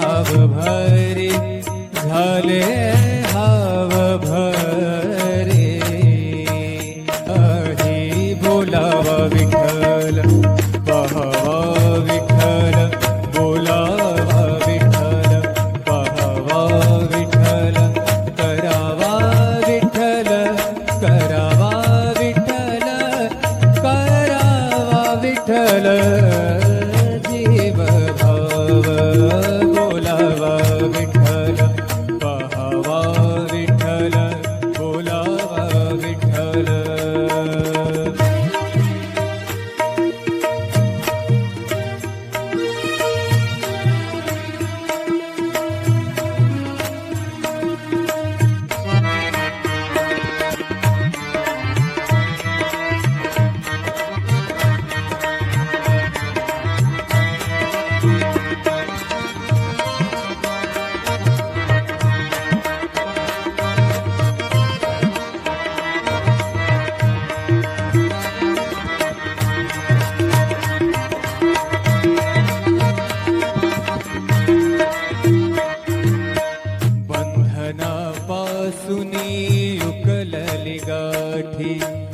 हाव भरे झाले हाव भरे. अही बोलावा विठ्ठल पहावा विठ्ठल बोलावा विठ्ठल पहावा विठ्ठल करावा विठ्ठल करावा विठ्ठल करावा विठ्ठल बंधनापासूनी उकलली गाठी.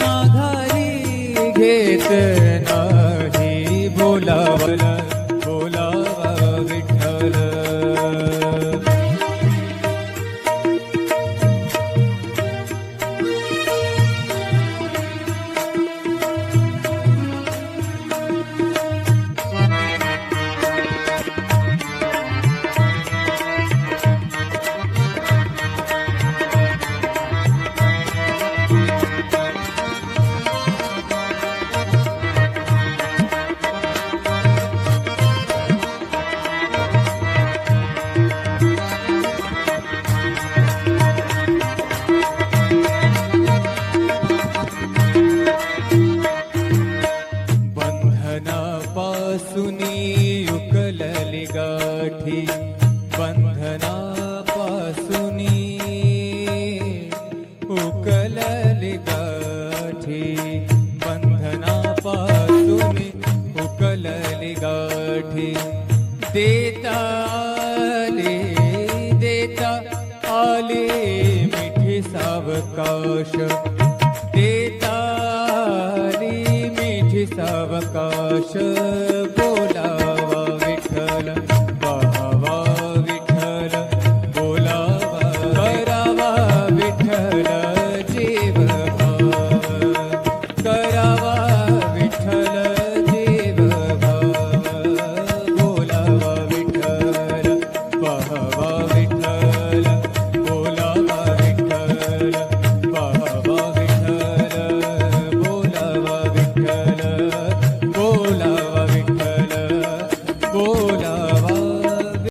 Lola. गाठी बंधनापासूनी उकलली गाठी. देता आले मिठी सावकाश. देता आली मिठी सावकाश